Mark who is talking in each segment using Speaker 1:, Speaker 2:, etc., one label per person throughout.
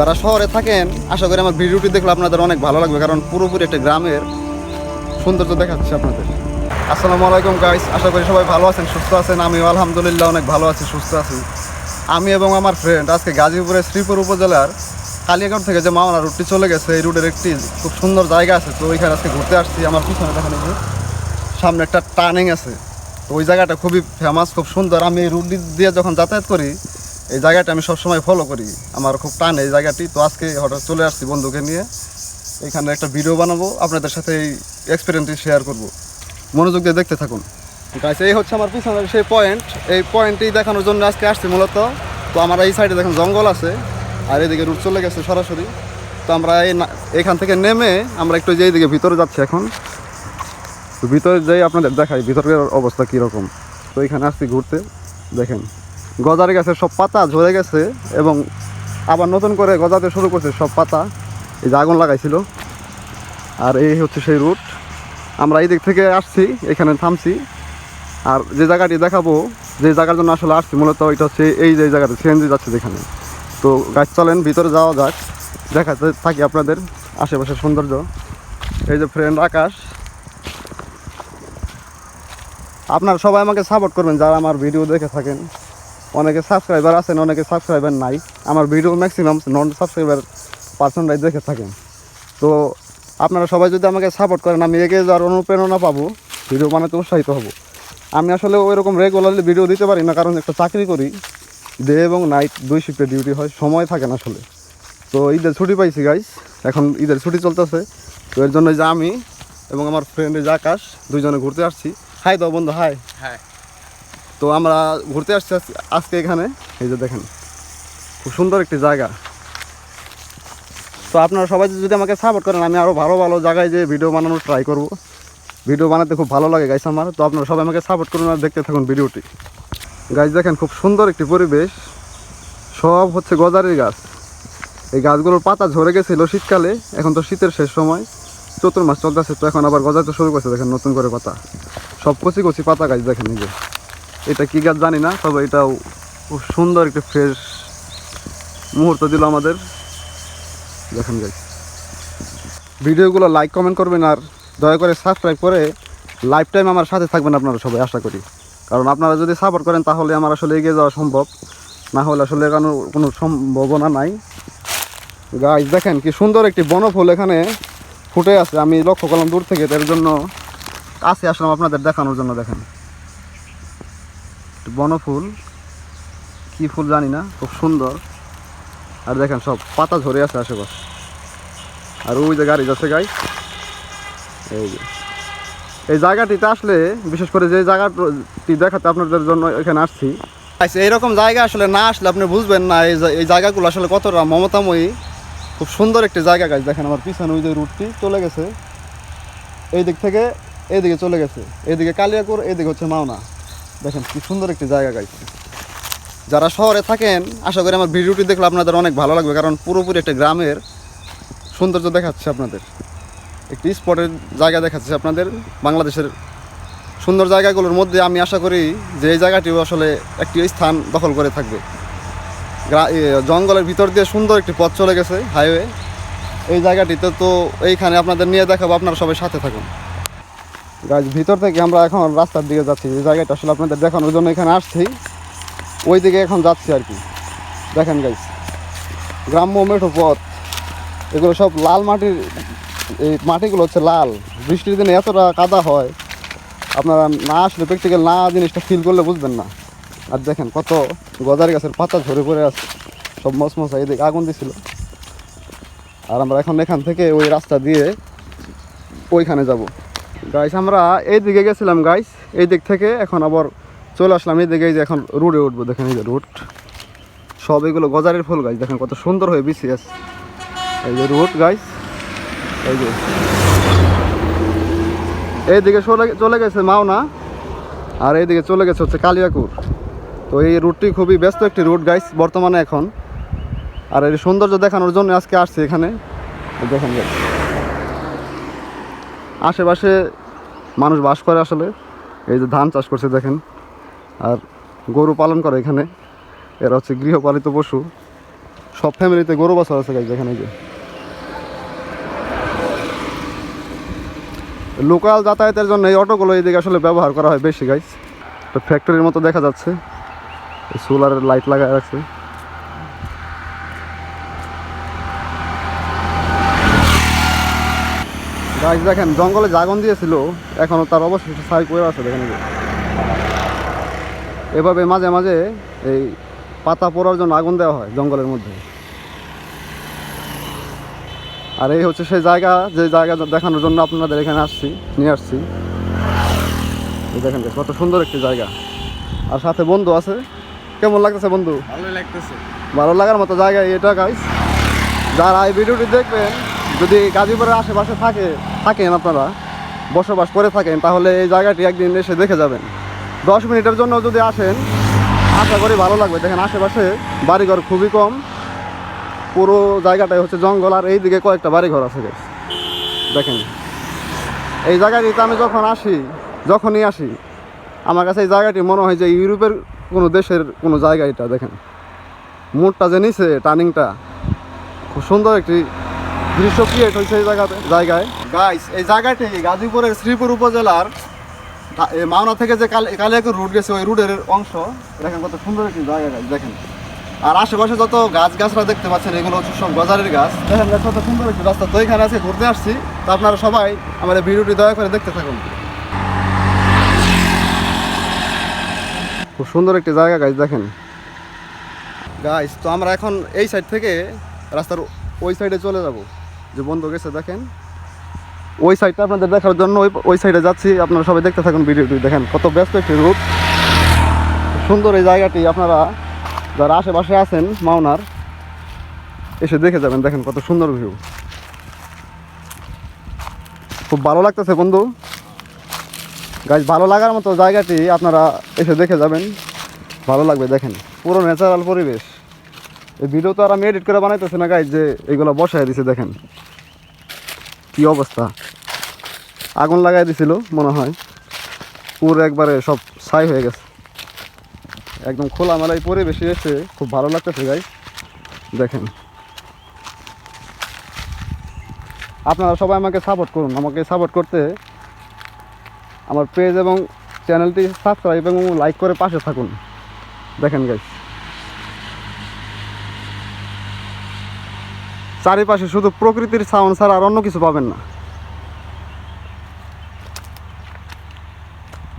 Speaker 1: যারা শহরে থাকেন, আশা করি আমার ভিডিওটি দেখলে আপনাদের অনেক ভালো লাগবে, কারণ পুরোপুরি একটা গ্রামের সৌন্দর্য দেখাচ্ছে আপনাদের। আসসালামু আলাইকুম গাইস আশা করি সবাই ভালো আছেন, সুস্থ আছেন। আমিও আলহামদুলিল্লাহ অনেক ভালো আছি, সুস্থ আছি। আমি এবং আমার ফ্রেন্ড আজকে গাজীপুরের শ্রীপুর উপজেলার কালিয়াগড় থেকে যে মাওনা রুটটি চলে গেছে, এই রুটের একটি খুব সুন্দর জায়গা আছে। তো ওইখানে আজকে ঘুরতে আসছি, আমার পিছনে দেখেন এই সামনে একটা টার্নিং আছে। তো ওই জায়গাটা খুবই ফেমাস খুব সুন্দর। আমি এই রুট দিয়ে যখন যাতায়াত করি এই জায়গাটা আমি সবসময় ফলো করি। আমার খুব টান এই জায়গাটি। তো আজকে হঠাৎ চলে আসছি বন্ধুকে নিয়ে। এখানে একটা ভিডিও বানাবো। আপনাদের সাথে এই এক্সপিরিয়েন্সটি শেয়ার করব। মনোযোগ দিয়ে দেখতে থাকুন। গাইস এই হচ্ছে আমার পিছনের সেই পয়েন্ট এই পয়েন্টটি দেখানোর জন্য আজকে আসছি মূলত। তো আমার এই সাইডে দেখুন জঙ্গল আছে। আর এদিকে রুট চলে গেছে সরাসরি। তো আমরা এই এখান থেকে নেমে আমরা একটু যে এইদিকে ভিতরে যাচ্ছি এখন। তো ভিতরে যাই আপনাদের দেখাই ভিতরের অবস্থা কীরকম। তো এখানে আসছি ঘুরতে। দেখেন। গজারে গাছের সব পাতা ঝরে গেছে এবং আবার নতুন করে গজাতে শুরু করছে সব পাতা। এই যে আগুন লাগাইছিল। আর এই হচ্ছে সেই রুট। আমরা এই দিক থেকে আসছি, এখানে থামছি। আর যে জায়গাটি দেখাবো, যে জায়গার জন্য আসলে আসছি মূলত ওইটা হচ্ছে এই যে জায়গাতে সিএনজি যাচ্ছে যেখানে। তো গাছ চলেন, ভিতরে যাওয়া যাক। দেখাতে থাকি আপনাদের আশেপাশের সৌন্দর্য। এই যে ফ্রেন্ড আকাশ। আপনারা সবাই আমাকে সাপোর্ট করবেন যারা আমার ভিডিও দেখে থাকেন। অনেকে সাবস্ক্রাইবার আছেন, অনেকে সাবস্ক্রাইবার নাই। আমার ভিডিও ম্যাক্সিমাম নন সাবস্ক্রাইবার পার্সনরাই দেখে থাকেন। তো আপনারা সবাই যদি আমাকে সাপোর্ট করেন, আমি এগিয়ে যাওয়ার অনুপ্রেরণা পাবো ভিডিও বানাতে উৎসাহিত হব। আমি আসলে ওই রকম রেগুলারলি ভিডিও দিতে পারি না, কারণ একটা চাকরি করি ডে এবং নাইট দুই শিফটে ডিউটি হয়, সময় থাকে না আসলে। তো ঈদের ছুটি পাইছি গাইস এখন ঈদের ছুটি চলতেছে। তো এর জন্য যে আমি এবং আমার ফ্রেন্ড যে আকাশ, দুইজনে ঘুরতে আসছি। হাই দাও বন্ধু হাই
Speaker 2: হ্যাঁ
Speaker 1: তো আমরা ঘুরতে আসছি আজ- আজকে এখানে। এই যে দেখেন, খুব সুন্দর একটি জায়গা। তো আপনারা সবাই যদি আমাকে সাপোর্ট করেন, আমি আরও ভালো ভালো জায়গায় যে ভিডিও বানানোর ট্রাই করব। ভিডিও বানাতে খুব ভালো লাগে গাইস আমার। তো আপনারা সবাই আমাকে সাপোর্ট করুন আর দেখতে থাকুন ভিডিওটি গাছ দেখেন খুব সুন্দর একটি পরিবেশ। সব হচ্ছে গজারির গাছ। এই গাছগুলোর পাতা ঝরে গেছিল শীতকালে, এখন তো শীতের শেষ সময়। চতুর্মাস চলতেছে, তো এখন আবার গজাতে শুরু করছে, দেখেন নতুন করে পাতা। সব কচি কচি পাতা গাছ দেখেন এই যে। এটা কি গাছ জানি না, তবে এটাও খুব সুন্দর একটা ফ্রেশ মুহূর্ত দিল আমাদের। দেখেন গাইজ ভিডিওগুলো লাইক কমেন্ট করবেন আর দয়া করে সাবস্ক্রাইব করে লাইফ টাইম আমার সাথে থাকবেন আপনারা সবাই, আশা করি। কারণ আপনারা যদি সাপোর্ট করেন তাহলে আমার আসলে এগিয়ে যাওয়া সম্ভব। না হলে আসলে কোনো কোনো সম্ভাবনা নাই। গাছ দেখেন কি সুন্দর একটি বনফুল এখানে ফুটে আছে। আমি লক্ষ্য করলাম দূর থেকে, এর জন্য কাছে আসলাম আপনাদের দেখানোর জন্য, দেখেন। বনফুল। কি ফুল জানি না, খুব সুন্দর। আর দেখেন সব পাতা ঝরে আছে আশেপাশে। আর ওই যে গাড়ি যাচ্ছে গাই এই যে। এই জায়গাটিতে আসলে, বিশেষ করে যে জায়গাটি দেখাতে আপনাদের জন্য এখানে আসছি। আচ্ছা এইরকম জায়গা আসলে না আসলে আপনি বুঝবেন না, এই এই জায়গাগুলো আসলে কতটা মমতাময়ী। খুব সুন্দর একটি জায়গা গাছ দেখেন আমার পিছনে ওই যে রুটটি চলে গেছে। এই দিক থেকে, এইদিকে চলে গেছে। এইদিকে কালিয়াকুর, এইদিকে হচ্ছে মাওনা। দেখেন কি সুন্দর একটি জায়গা গাইছে যারা শহরে থাকেন, আশা করি আমার ভিডিওটি দেখলে আপনাদের অনেক ভালো লাগবে, কারণ পুরোপুরি একটা গ্রামের সৌন্দর্য দেখাচ্ছে আপনাদের। একটি স্পটের জায়গা দেখাচ্ছে আপনাদের, বাংলাদেশের সুন্দর জায়গাগুলোর মধ্যে আমি আশা করি যে এই জায়গাটিও আসলে একটি স্থান দখল করে থাকবে। জঙ্গলের ভিতর দিয়ে সুন্দর একটি পথ চলে গেছে হাইওয়ে এই জায়গাটিতে তো এইখানে আপনাদের নিয়ে দেখাবো, আপনারা সবাই সাথে থাকুন। গাছ ভিতর থেকে আমরা এখন রাস্তার দিকে যাচ্ছি। যে জায়গাটা আসলে আপনাদের দেখানোর জন্য এখানে আসছি। ওই দিকে এখন যাচ্ছি আর কি। দেখেন গাইস গ্রাম্য মেঠো পথ। এগুলো সব লাল মাটির, এই মাটিগুলো হচ্ছে লাল। বৃষ্টির দিনে এতটা কাদা হয়, আপনারা না আসলে প্র্যাকটিক্যাল না জিনিসটা ফিল করলে বুঝবেন না। আর দেখেন কত গজার গাছের পাতা ঝরে পড়ে আছে। সব মশমশা, এদিকে আগুন দিছিল। আর আমরা এখন এখান থেকে ওই রাস্তা দিয়ে ওইখানে যাব। গাইস আমরা এই দিকে গেছিলাম গাইস এই দিক থেকে এখন আবার চলে আসলাম। এই দিকে যে এখন রুটে উঠবো, দেখেন এই যে রুট সব এগুলো গজারের ফুল গাছ দেখেন কত সুন্দর হয়ে আছে এই যে রুট গাইস এই যে। এইদিকে চলে চলে গেছে মাওনা, আর এইদিকে চলে গেছে হচ্ছে কালিয়াকুর। তো এই রুটটি খুবই ব্যস্ত একটি রুট গাইস বর্তমানে এখন। আর এর সৌন্দর্য দেখানোর জন্য আজকে আসছি এখানে। দেখেন, guys। আশেপাশে মানুষ বাস করে আসলে। এই যে ধান চাষ করছে দেখেন। আর গরু পালন করে এখানে। এরা হচ্ছে গৃহপালিত পশু। সব ফ্যামিলিতে গরু বছর আছে গাইজ এখানে যে। লোকাল যাতায়াতের জন্য এই অটোগুলো এইদিকে আসলে ব্যবহার করা হয় বেশি গাইজ তো ফ্যাক্টরির মতো দেখা যাচ্ছে। সোলারের লাইট লাগায় রাখছে। গাছ দেখেন জঙ্গলে জাগন দিয়েছিল এখনও তার অবশেষ সাই করে আছে দেখেন এভাবে মাঝে মাঝে এই পাতা পড়ার জন্য আগুন দেওয়া হয় জঙ্গলের মধ্যে। আর এই হচ্ছে সেই জায়গা যে জায়গা দেখানোর জন্য আপনাদের এখানে আসছি নিয়ে আসছি। দেখেন কত সুন্দর একটি জায়গা। আর সাথে বন্ধু আছে। কেমন লাগতেছে বন্ধু?
Speaker 2: ভালোই লাগতেছে।
Speaker 1: ভালো লাগার মতো জায়গা এটা গাইস যারা এই ভিডিওটি দেখবেন যদি গাজীপুরের আশেপাশে থাকে থাকেন আপনারা, বসবাস করে থাকেন, তাহলে এই জায়গাটি একদিন এসে দেখে যাবেন। দশ মিনিটের জন্য যদি আসেন, আশা করি ভালো লাগবে। দেখেন আশেপাশে বাড়িঘর খুবই কম। পুরো জায়গাটাই হচ্ছে জঙ্গল, আর এইদিকে কয়েকটা বাড়িঘর আছে দেখেন, এই জায়গাটিতে আমি যখন আসি, যখনই আসি, আমার কাছে এই জায়গাটি মনে হয় যে ইউরোপের কোনো দেশের কোনো জায়গা এটা, দেখেন। মোড়টা যে নিচে টার্নিংটা খুব সুন্দর একটি দৃশ্য ক্রিয়েট হয়েছে এই জায়গাতে জায়গায়। গাইস এই জায়গাটি গাজীপুরের শ্রীপুর উপজেলার মাওনা থেকে যে কাল- কালিয়াকুর রুট গেছে ওই রুটের অংশ। দেখেন কত সুন্দর একটি জায়গা guys, দেখেন। আর আশেপাশে যত গাছ গাছরা দেখতে পাচ্ছেন এগুলো হচ্ছে সব গজারের গাছ। দেখেন কত সুন্দর একটি রাস্তা। তো এখানে আছে ঘুরতে আসছি। তো আপনারা সবাই আমাদের ভিডিওটি দয়া করে দেখতে থাকুন। খুব সুন্দর একটি জায়গা গাইজ দেখেন। গাছ তো আমরা এখন এই সাইড থেকে রাস্তার ওই সাইডে চলে যাব। যে বন্ধ গেছে, দেখেন। ওই সাইডটা আপনাদের দেখার জন্য ওই ওই সাইডে যাচ্ছি, আপনারা সবাই দেখতে থাকুন ভিডিওটি, দেখেন কত ব্যস্ত একটি রুট সুন্দর এই জায়গাটি আপনারা যারা আশেপাশে আছেন, মাওনার, এসে দেখে যাবেন, দেখেন কত সুন্দর ভিউ খুব ভালো লাগতেছে বন্ধু। গাছ ভালো লাগার মতো জায়গাটি আপনারা এসে দেখে যাবেন। ভালো লাগবে, দেখেন। পুরো ন্যাচারাল পরিবেশ। এই ভিডিও তো আর আমি এডিট করে বানাইতেছি না গাই যে এগুলো বসায় দিছে, দেখেন। কি অবস্থা। আগুন লাগাই দিছিল, মনে হয়। পুরো একবারে সব ছাই হয়ে গেছে। একদম খোলামেলা এই পরিবেশে এসে খুব ভালো লাগতেছে গাই দেখেন। আপনারা সবাই আমাকে সাপোর্ট করুন। আমাকে সাপোর্ট করতে আমার পেজ এবং চ্যানেলটি সাবস্ক্রাইব এবং লাইক করে পাশে থাকুন। দেখেন গাইস চারিপাশে শুধু প্রকৃতির সাউন্ড ছাড়া আর অন্য কিছু পাবেন না।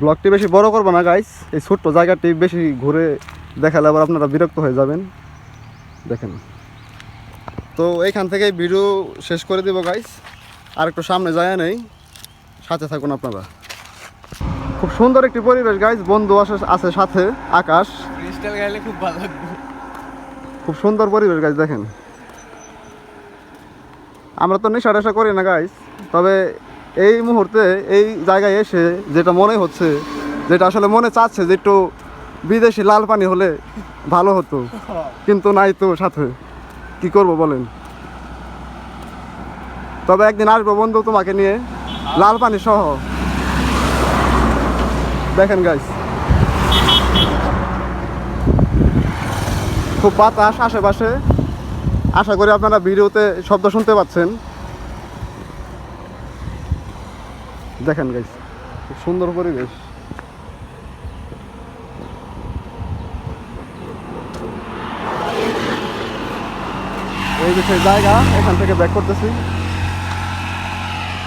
Speaker 1: ব্লগটি বেশি বড় করব না গাইস এই ছোট্ট জায়গাটি বেশি ঘুরে দেখালে আবার আপনারা বিরক্ত হয়ে যাবেন। দেখেন। তো এইখান থেকে ভিডিও শেষ করে দিব গাইস আর একটু সামনে যায় নেই। সাথে থাকুন আপনারা। খুব সুন্দর একটি পরিবেশ গাইস বন্ধু আছে সাথে আকাশ।
Speaker 2: ক্রিস্টাল গাইলে খুব ভালো লাগবে।
Speaker 1: খুব সুন্দর পরিবেশ গাইস দেখেন। আমরা তো নেশা টেশা করি না গাইস তবে এই মুহূর্তে, এই জায়গায় এসে যেটা মনে হচ্ছে, যেটা আসলে মনে চাচ্ছে যে একটু বিদেশি লাল পানি হলে ভালো হতো, কিন্তু নাই তো সাথে। কি করব বলেন? তবে একদিন আসব বন্ধু তোমাকে নিয়ে, লাল পানি সহ। দেখেন গাইস খুব বাতাস আশেপাশে। আশা করি আপনারা ভিডিওতে শব্দ শুনতে পাচ্ছেন। দেখেন গাইস খুব সুন্দর পরিবেশ। এই যে সেই জায়গা, এখান থেকে ব্যাক করতেছি।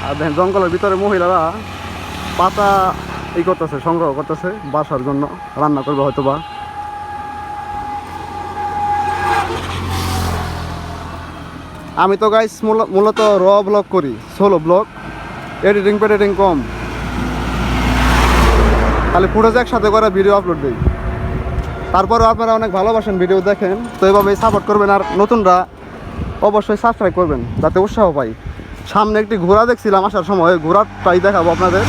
Speaker 1: আর দেখেন, জঙ্গলের ভিতরে মহিলারা পাতা ই করতেছে, সংগ্রহ করতেছে বাসার জন্য, রান্না করবে হয়তো বা আমি তো গাইস মূলত র ব্লগ করি সোলো ব্লগ এডিটিং পেডিটিং কম। খালি ফুটেজ একসাথে করে ভিডিও আপলোড দিই। তারপরেও আপনারা অনেক ভালোবাসেন ভিডিও দেখেন, তো এইভাবেই সাপোর্ট করবেন আর নতুনরা অবশ্যই সাবস্ক্রাইব করবেন, যাতে উৎসাহ পাই। সামনে একটি ঘোড়া দেখছিলাম আসার সময় ঘোড়াটাই দেখাবো আপনাদের।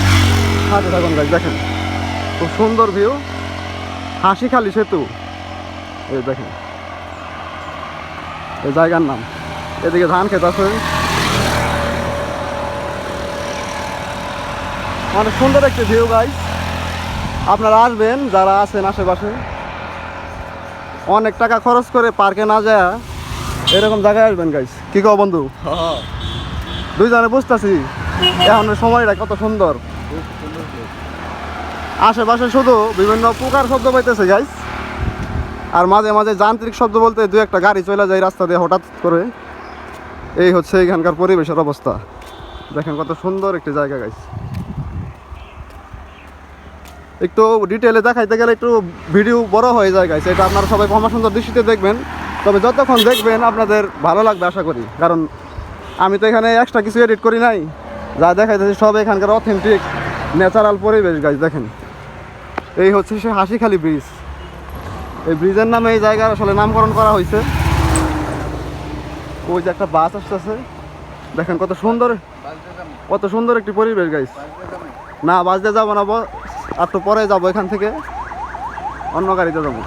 Speaker 1: সাথে থাকুন গাইজ দেখেন। খুব সুন্দর ভিউ হাসি খালি সেতু। এই দেখেন। এই জায়গার নাম। এদিকে ধান ক্ষেত আছে। অনেক সুন্দর একটি ভিউ গাইজ আপনারা আসবেন, যারা আছেন আশেপাশে। অনেক টাকা খরচ করে পার্কে না যায়, এরকম জায়গায় আসবেন গাইস কি কও, বন্ধু? দুইজনে বুঝতেছি, এখন সময়টা কত সুন্দর। আশেপাশে শুধু বিভিন্ন প্রকার শব্দ পাইতেছে গাইস আর মাঝে মাঝে যান্ত্রিক শব্দ বলতে দু একটা গাড়ি চলে যায় রাস্তা দিয়ে হঠাৎ করে। এই হচ্ছে এখানকার পরিবেশের অবস্থা। দেখেন কত সুন্দর একটি জায়গা গাইস একটু ডিটেলে দেখাইতে গেলে একটু ভিডিও বড় হয়ে যায় গাইস এটা আপনারা সবাই ক্ষমা সুন্দর দৃষ্টিতে দেখবেন। তবে যতক্ষণ দেখবেন, আপনাদের ভালো লাগবে আশা করি। কারণ আমি তো এখানে এক্সট্রা কিছু এডিট করি নাই। যা দেখাইতেছি সব এখানকার অথেন্টিক ন্যাচারাল পরিবেশ গাছ দেখেন। এই হচ্ছে সে হাসিখালি ব্রিজ এই ব্রিজের নামে এই জায়গার আসলে নামকরণ করা হয়েছে ওই যে একটা বাস আসতেছে। দেখেন কত সুন্দর কত সুন্দর একটি পরিবেশ গাইস না বাসতে যাব না আর তো পরে যাব এখান থেকে। অন্য গাড়িতে যাব।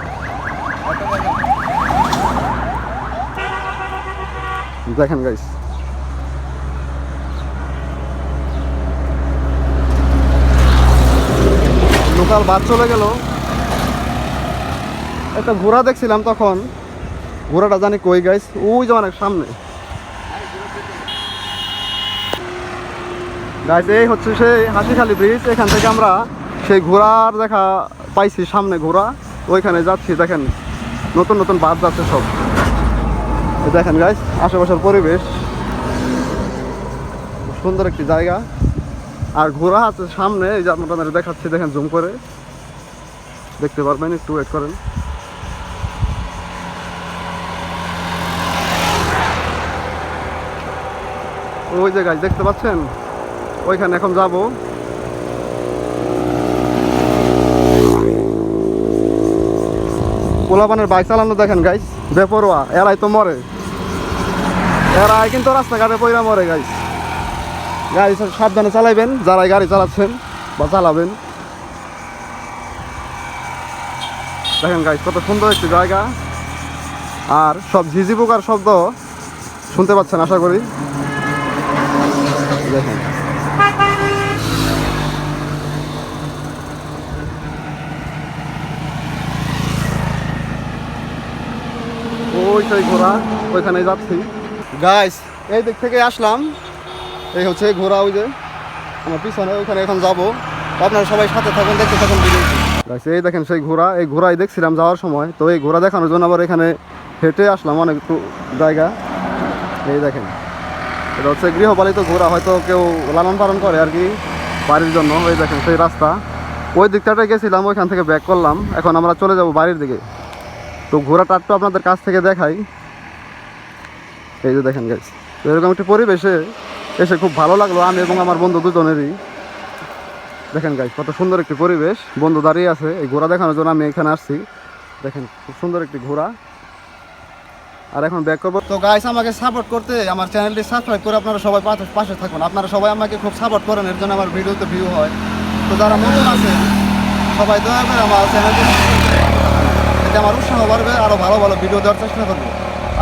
Speaker 1: দেখেন গাইস লোকাল বাস চলে গেল। একটা ঘোড়া দেখছিলাম তখন। ঘোড়াটা জানি কই গাইস ওই যে অনেক সামনে। গাইস এই হচ্ছে সেই হাসিখালি ব্রিজ এখান থেকে আমরা সেই ঘোড়ার দেখা পাইছি, সামনে ঘোড়া। ওইখানে যাচ্ছি, দেখেন, নতুন নতুন বাস যাচ্ছে সব। দেখেন গাইস আশেপাশের পরিবেশ। সুন্দর একটি জায়গা। আর ঘোড়া আছে সামনে, এই যে আপনাদের দেখাচ্ছি, দেখেন জুম করে। দেখতে পারবেন, একটু ওয়েট করেন। ওই যে গাছ দেখতে পাচ্ছেন? ওইখানে এখন যাব। পোলাপানের বাইক চালানো দেখেন গাইস বেপরোয়া, এরাই তো মরে। এরাই কিন্তু রাস্তাঘাটে পয়রা মরে গাইস গাড়ি সাবধানে চালাইবেন, যারাই গাড়ি চালাচ্ছেন বা চালাবেন। দেখেন গাইস কত সুন্দর একটি জায়গা। আর সব ঝিঝি পোকার শব্দ শুনতে পাচ্ছেন, আশা করি দেখেন সেই ঘোড়া ওইখানে যাচ্ছি। গাইস এই দিক থেকে আসলাম। এই হচ্ছে ঘোড়া ওই যে, আমার পিছনে, ওইখানে এখন যাব। আপনারা সবাই সাথে থাকুন, দেখতে থাকুন গাইস এই দেখেন সেই ঘোড়া, এই ঘোড়াই দেখছিলাম যাওয়ার সময়। তো এই ঘোড়া দেখানোর জন্য আবার এখানে হেঁটে আসলাম অনেক জায়গা। এই দেখেন, এটা হচ্ছে গৃহপালিত ঘোড়া, হয়তো কেউ লালন পালন করে আর কি, বাড়ির জন্য। ওই দেখেন সেই রাস্তা। ওই দিকটাতে গেছিলাম, ওইখান থেকে ব্যাক করলাম। এখন আমরা চলে যাব বাড়ির দিকে। তো ঘোড়াটা একটু আপনাদের কাছ থেকে দেখাই। এই যে দেখেন গাইস তো এরকম একটি পরিবেশে এসে খুব ভালো লাগল আমি এবং আমার বন্ধু দুজনেরই। দেখেন গাইস কত সুন্দর একটি পরিবেশ। বন্ধু দাঁড়িয়ে আছে, এই ঘোড়া দেখানোর জন্য আমি এখানে আসছি। দেখেন, খুব সুন্দর একটি ঘোড়া। আর এখন ব্যাক করব। তো গাইস আমাকে সাপোর্ট করতে আমার চ্যানেলটি সাবস্ক্রাইব করে আপনারা সবাই পাশে থাকুন। আপনারা সবাই আমাকে খুব সাপোর্ট করেন, এর জন্য আমার ভিডিওতে ভিউ হয়। তো যারা নতুন আছে সবাই দয়া করে আমার চ্যানেলটি আমার উৎসাহ বাড়বে আরও ভালো ভালো ভিডিও দেওয়ার চেষ্টা করব।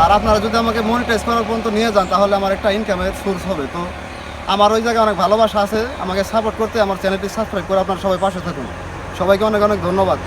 Speaker 1: আর আপনারা যদি আমাকে মনিটাইজ করার পর্যন্ত নিয়ে যান, তাহলে আমার একটা ইনকামের সোর্স হবে। তো আমার ওই জায়গায় অনেক ভালোবাসা আছে, আমাকে সাপোর্ট করতে আমার চ্যানেলটি সাবস্ক্রাইব করে আপনারা সবাই পাশে থাকুন। সবাইকে অনেক অনেক ধন্যবাদ।